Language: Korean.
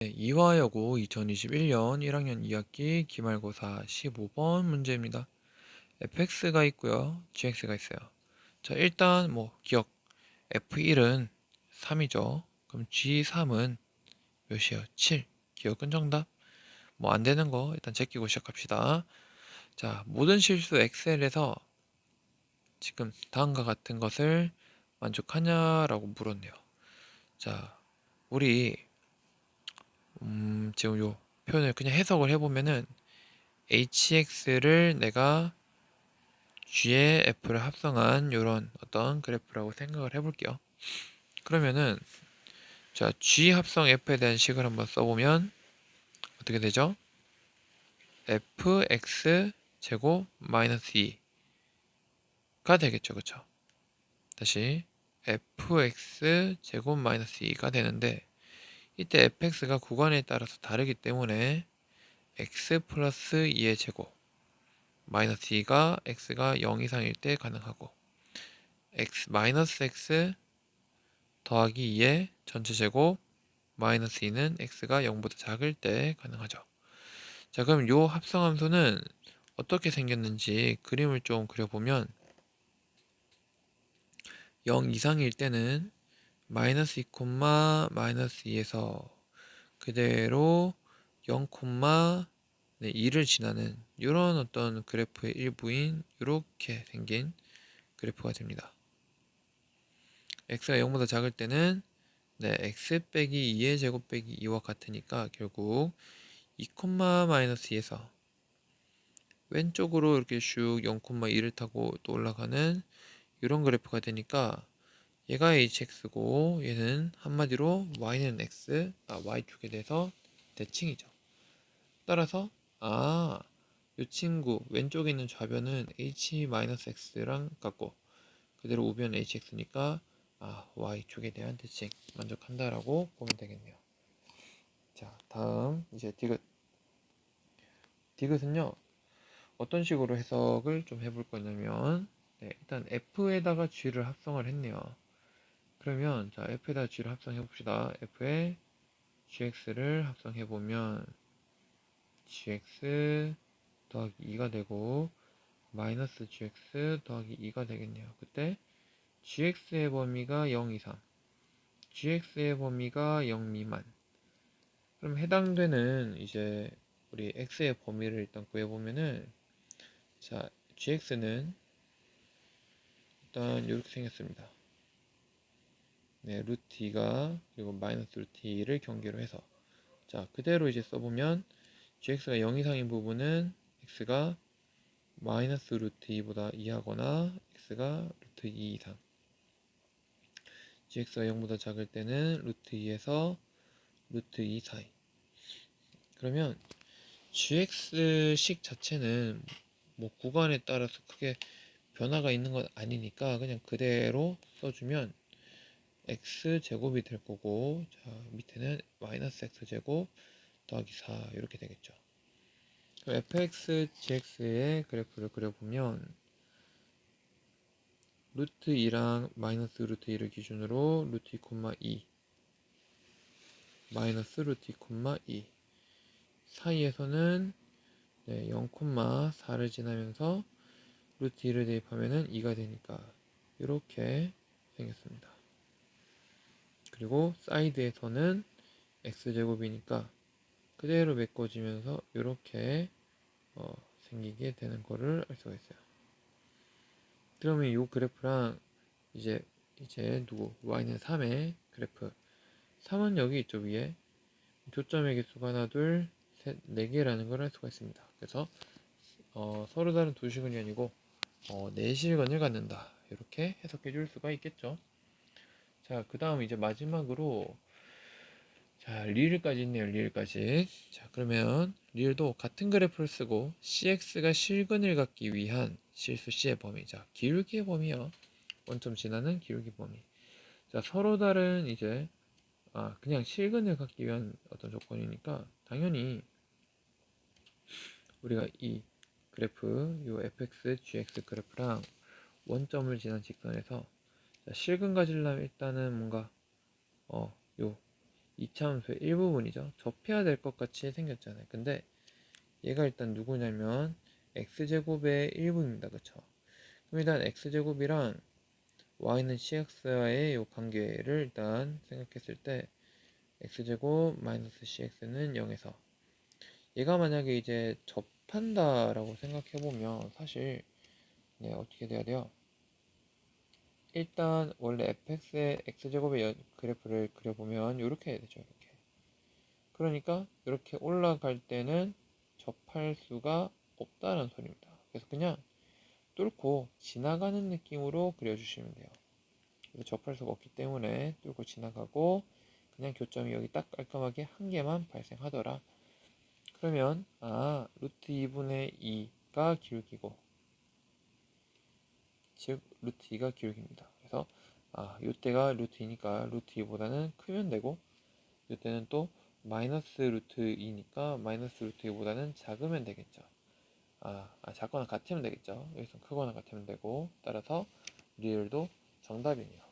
네, 이화여고 2021년 1학년 2학기 기말고사 15번 문제입니다. fx가 있고요. gx가 있어요. 자, 일단 뭐 기억 f1은 3이죠. 그럼 g3은 몇이에요? 7. 기억은 정답. 뭐 안 되는 거 일단 제끼고 시작합시다. 자, 모든 실수 엑셀에서 지금 다음과 같은 것을 만족하냐라고 물었네요. 자, 우리 음, 지금 요 표현을 그냥 해석을 해보면은 hx를 내가 g에 f를 합성한 요런 어떤 그래프라고 생각을 해볼게요. 그러면은 자 g 합성 f에 대한 식을 한번 써보면 어떻게 되죠? fx 제곱 마이너스 2가 되겠죠, 그쵸? 다시 fx 제곱 마이너스 2가 되는데 이때 fx가 구간에 따라서 다르기 때문에 x 플러스 2의 제곱 마이너스 2가 x가 0 이상일 때 가능하고 x 마이너스 x 더하기 2의 전체 제곱 마이너스 2는 x가 0보다 작을 때 가능하죠. 자 그럼 요 합성함수는 어떻게 생겼는지 그림을 좀 그려보면 0 이상일 때는 마이너스 2, 마이너스 2에서 그대로 0, 네, 2를 지나는 이런 어떤 그래프의 일부인 이렇게 생긴 그래프가 됩니다. x가 0보다 작을 때는 네, x 빼기 2의 제곱 빼기 2와 같으니까 결국 2, 마이너스 2에서 왼쪽으로 이렇게 슉 0,2를 타고 또 올라가는 이런 그래프가 되니까 얘가 hx고 얘는 한마디로 y는 x, 아 y축에 대해서 대칭이죠. 따라서 아, 이 친구 왼쪽에 있는 좌변은 h-x랑 같고 그대로 우변 hx니까 아, y축에 대한 대칭 만족한다라고 보면 되겠네요. 자, 다음 이제 디귿. 디귿은요. 어떤 식으로 해석을 좀 해볼 거냐면 네, 일단 f에다가 g를 합성을 했네요. 그러면 자 f에다 g를 합성해 봅시다. f에 gx를 합성해 보면 gx 더하기 2가 되고 마이너스 gx 더하기 2가 되겠네요. 그때 gx의 범위가 0 이상, gx의 범위가 0 미만. 그럼 해당되는 이제 우리 x의 범위를 일단 구해보면은 자 gx는 일단 이렇게 생겼습니다. 네, 루트 2가 그리고 마이너스 루트 2를 경계로 해서. 자 그대로 이제 써보면 gx가 0 이상인 부분은 x가 마이너스 루트 2보다 2하거나 x가 루트 2 이상. gx가 0보다 작을 때는 루트 2에서 루트 2 사이. 그러면 gx식 자체는 뭐 구간에 따라서 크게 변화가 있는 건 아니니까 그냥 그대로 써주면 x 제곱이 될 거고 자 밑에는 마이너스 x 제곱 더하기 4 이렇게 되겠죠. fx, gx의 그래프를 그려보면 루트 2랑 마이너스 루트 2를 기준으로 루트 2, 2 마이너스 루트 2, 2 사이에서는 네, 0, 4를 지나면서 루트 2를 대입하면 2가 되니까 이렇게 생겼습니다. 그리고 사이드에서는 x제곱이니까 그대로 메꿔지면서 이렇게 어, 생기게 되는 거를 알 수가 있어요. 그러면 이 그래프랑 이제 이제 누구 y는 3의 그래프 3은 여기 있죠 위에 교점의 개수가 하나 둘 셋 네 개라는 걸 알 수가 있습니다. 그래서 어, 서로 다른 두 시근이 아니고 어, 네 시근을 갖는다 이렇게 해석해 줄 수가 있겠죠. 자, 그 다음 이제 마지막으로 자, 리을까지 있네요. 리을까지. 자, 그러면 리을도 같은 그래프를 쓰고 cx가 실근을 갖기 위한 실수 c의 범위. 자, 기울기의 범위요. 원점 지나는 기울기 범위. 자, 서로 다른 이제 아, 그냥 실근을 갖기 위한 어떤 조건이니까 당연히 우리가 이 그래프, 요 fx, gx 그래프랑 원점을 지난 직선에서 자, 실근 가지려면 일단은 뭔가 어, 요 이차함수의 일부분이죠. 접해야 될 것 같이 생겼잖아요. 근데 얘가 일단 누구냐면 x제곱의 일부입니다. 그쵸? 그럼 일단 x제곱이랑 y는 cx와의 이 관계를 일단 생각했을 때 x제곱 마이너스 cx는 0에서 얘가 만약에 이제 접한다라고 생각해보면 사실 네, 어떻게 돼야 돼요? 일단 원래 fx의 x제곱의 연- 그래프를 그려보면 이렇게 되죠. 이렇게. 그러니까 이렇게 올라갈 때는 접할 수가 없다는 소리입니다. 그래서 그냥 뚫고 지나가는 느낌으로 그려주시면 돼요. 그래서 접할 수가 없기 때문에 뚫고 지나가고 그냥 교점이 여기 딱 깔끔하게 한 개만 발생하더라. 그러면 아 루트 2분의 2가 기울기고 즉 루트 2가 기울기입니다. 그래서 아 이때가 루트 2니까 루트 2보다는 크면 되고 이때는 또 마이너스 루트 2니까 마이너스 루트 2보다는 작으면 되겠죠. 아, 아 작거나 같으면 되겠죠. 여기서 크거나 같으면 되고 따라서 리을도 정답이네요.